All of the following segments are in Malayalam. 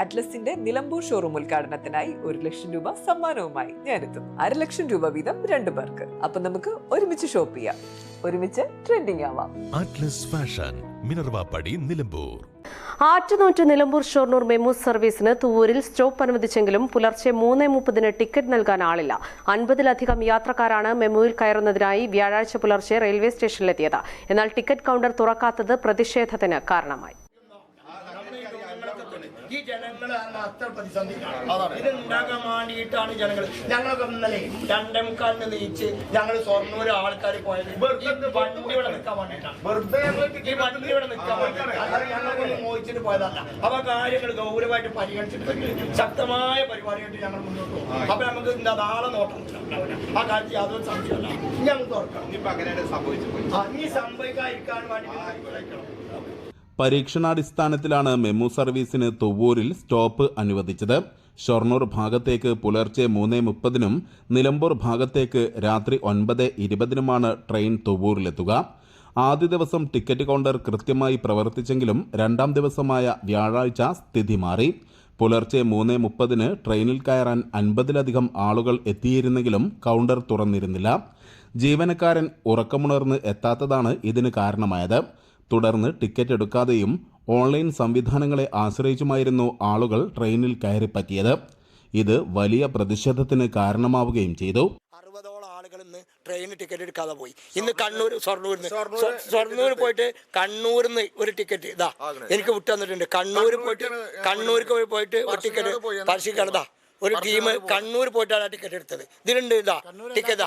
അറ്റ്ലസിന്റെ നിലമ്പൂർ ഷോറൂം ഉദ്ഘാടനത്തിനായി ഒരു ലക്ഷം രൂപ സമ്മാനവുമായി ഞാനെത്തും അര ലക്ഷം രൂപ വീതം രണ്ടു പേർക്ക്. അപ്പൊ നമുക്ക് ഒരുമിച്ച് ഷോപ്പ് ചെയ്യാം. ഒരുമിച്ച് ട്രെൻഡിങ് ആവാം. Atlas fashion Minervappadi Nilambur. ആറ്റുനൂറ്റ് Nilambur Shoranur MEMU സർവീസിന് തൂവൂരിൽ സ്റ്റോപ്പ് അനുവദിച്ചെങ്കിലും പുലർച്ചെ മൂന്ന് മുപ്പതിന് ടിക്കറ്റ് നൽകാൻ ആളില്ല. അൻപതിലധികം യാത്രക്കാരാണ് മെമുവിൽ കയറുന്നതിനായി വ്യാഴാഴ്ച പുലർച്ചെ റെയിൽവേ സ്റ്റേഷനിലെത്തിയത്. എന്നാൽ ടിക്കറ്റ് കൗണ്ടർ തുറക്കാത്തത് പ്രതിഷേധത്തിന് കാരണമായി. ഈ ജനങ്ങൾ അത്ര പ്രതിസന്ധി ഇത് വേണ്ടിയിട്ടാണ് ജനങ്ങൾ. ഞങ്ങളൊക്കെ ഇന്നലെ രണ്ടേ മുക്കാലിന് നീച്ച് ഞങ്ങൾ സ്വർണൂര് ആൾക്കാർ പോയത്. വണ്ടി ഇവിടെ നിൽക്കാൻ വേണ്ടിയിട്ടാണ്. ഈ വണ്ടി ഇവിടെ നിൽക്കാൻ വേണ്ടിയിട്ടാണ്. അല്ലാതെ ഞങ്ങളൊന്നും മോഹിച്ചിട്ട് പോയതല്ല. അപ്പൊ കാര്യങ്ങൾ ഗൗരവമായിട്ട് പരിഗണിച്ചിട്ട് ശക്തമായ പരിപാടിയായിട്ട് ഞങ്ങൾ മുന്നോട്ട് പോകും. അപ്പൊ നമുക്ക് എന്താ നാളെ നോട്ടം. ആ കാര്യത്തിൽ യാതൊരു സംശയമല്ല ഞങ്ങൾ തുറക്കണം ആ, ഇനി സംഭവിക്കാതിരിക്കാൻ വേണ്ടി പരീക്ഷണാടിസ്ഥാനത്തിലാണ് മെമു സർവീസിന് തുവ്വൂരിൽ സ്റ്റോപ്പ് അനുവദിച്ചത്. ഷൊർണൂർ ഭാഗത്തേക്ക് പുലർച്ചെ മൂന്ന് മുപ്പതിനും നിലമ്പൂർ ഭാഗത്തേക്ക് രാത്രി ഒൻപത് ഇരുപതിനുമാണ് ട്രെയിൻ തുവ്വൂരിലെത്തുക. ആദ്യ ദിവസം ടിക്കറ്റ് കൗണ്ടർ കൃത്യമായി പ്രവർത്തിച്ചെങ്കിലും രണ്ടാം ദിവസമായ വ്യാഴാഴ്ച സ്ഥിതി മാറി. പുലർച്ചെ മൂന്ന് മുപ്പതിന് ട്രെയിനിൽ കയറാൻ അൻപതിലധികം ആളുകൾ എത്തിയിരുന്നെങ്കിലും കൗണ്ടർ തുറന്നിരുന്നില്ല. ജീവനക്കാരൻ ഉറക്കമുണർന്ന് എത്താത്തതാണ് ഇതിന് കാരണമായത്. തുടർന്ന് ടിക്കറ്റ് എടുക്കാതെയും ഓൺലൈൻ സംവിധാനങ്ങളെ ആശ്രയിച്ചുമായിരുന്നു ആളുകൾ ട്രെയിനിൽ കയറിപ്പറ്റിയത്. ഇത് വലിയ പ്രതിഷേധത്തിന് കാരണമാവുകയും ചെയ്തു. അറുപതോളം ആളുകൾ ഇന്ന് ട്രെയിൻ ടിക്കറ്റ് എടുക്കാതെ പോയി. ഇന്ന് കണ്ണൂർ ഷൊർണൂരിൽ നിന്ന് ഷൊർണൂർ പോയിട്ട് കണ്ണൂരിൽ നിന്ന് ഒരു ടിക്കറ്റ്. ഇതാ എനിക്ക് വിട്ടു തന്നിട്ടുണ്ട്. കണ്ണൂർ പോയിട്ട് കണ്ണൂർക്ക് പോയി പോയിട്ട് ഒരു ടിക്കറ്റ് പരിശീലിക്കണതാ ഒരു ടീം കണ്ണൂർ പോയിട്ടാണ് ആ ടിക്കറ്റ് എടുത്തത്. ഇതിലുണ്ട് ഇതാ ടിക്കറ്റ്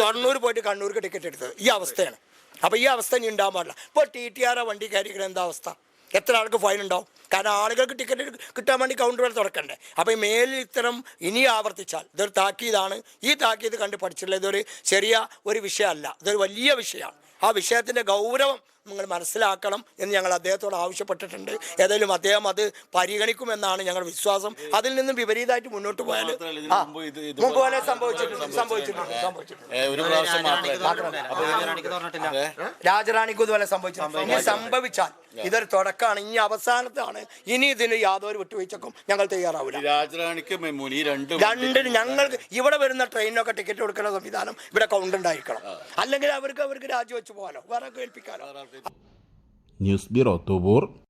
സ്വർണൂർ പോയിട്ട് കണ്ണൂർക്ക് ടിക്കറ്റ് എടുത്തത്. ഈ അവസ്ഥയാണ്. അപ്പൊ ഈ അവസ്ഥ ഇനി ഉണ്ടാകാൻ പാടില്ല. ഇപ്പോൾ ടി ടി ആർ വണ്ടി കയറിയിരിക്കുന്ന എന്താ അവസ്ഥ? എത്ര ആൾക്ക് ഫൈൻ ഉണ്ടാവും? കാരണം ആളുകൾക്ക് ടിക്കറ്റ് കിട്ടാൻ വേണ്ടി കൗണ്ടർ വരെ തുറക്കണ്ടേ? അപ്പോൾ മേലിൽ ഇത്തരം ഇനി ആവർത്തിച്ചാൽ ഇതൊരു താക്കീതാണ്. ഈ താക്കീത് കണ്ട് പഠിച്ചിട്ടുള്ള ഇതൊരു ചെറിയ ഒരു വിഷയമല്ല. ഇതൊരു വലിയ വിഷയമാണ്. ആ വിഷയത്തിന്റെ ഗൗരവം നിങ്ങൾ മനസ്സിലാക്കണം എന്ന് ഞങ്ങൾ അദ്ദേഹത്തോട് ആവശ്യപ്പെട്ടിട്ടുണ്ട്. ഏതായാലും അദ്ദേഹം അത് പരിഗണിക്കുമെന്നാണ് ഞങ്ങളുടെ വിശ്വാസം. അതിൽ നിന്നും വിപരീതമായിട്ട് മുന്നോട്ട് പോയാൽ മുമ്പ് പോലെ സംഭവിച്ചിട്ടുണ്ട് സംഭവിച്ചിട്ടുണ്ട്. സംഭവിച്ചിട്ടുണ്ട് രാജറാണിക്കും ഇതുപോലെ ഇനി സംഭവിച്ചാൽ ഇതൊരു തുടക്കമാണ് ഇനി അവസാനത്താണ്. ഇനി ഇതിന് യാതൊരു വിട്ടുവീഴ്ചക്കും ഞങ്ങൾ തയ്യാറാവില്ല. രാജറാണിക്ക് രണ്ടിന് ഞങ്ങൾക്ക് ഇവിടെ വരുന്ന ട്രെയിനിനൊക്കെ ടിക്കറ്റ് കൊടുക്കുന്ന സംവിധാനം ഇവിടെ കൗണ്ട് ഉണ്ടായിരിക്കണം. അല്ലെങ്കിൽ അവർക്ക് അവർക്ക് രാജിവെച്ച് പോകാനോ വേറെ കേൾപ്പിക്കാനോ News Bureau Tubur.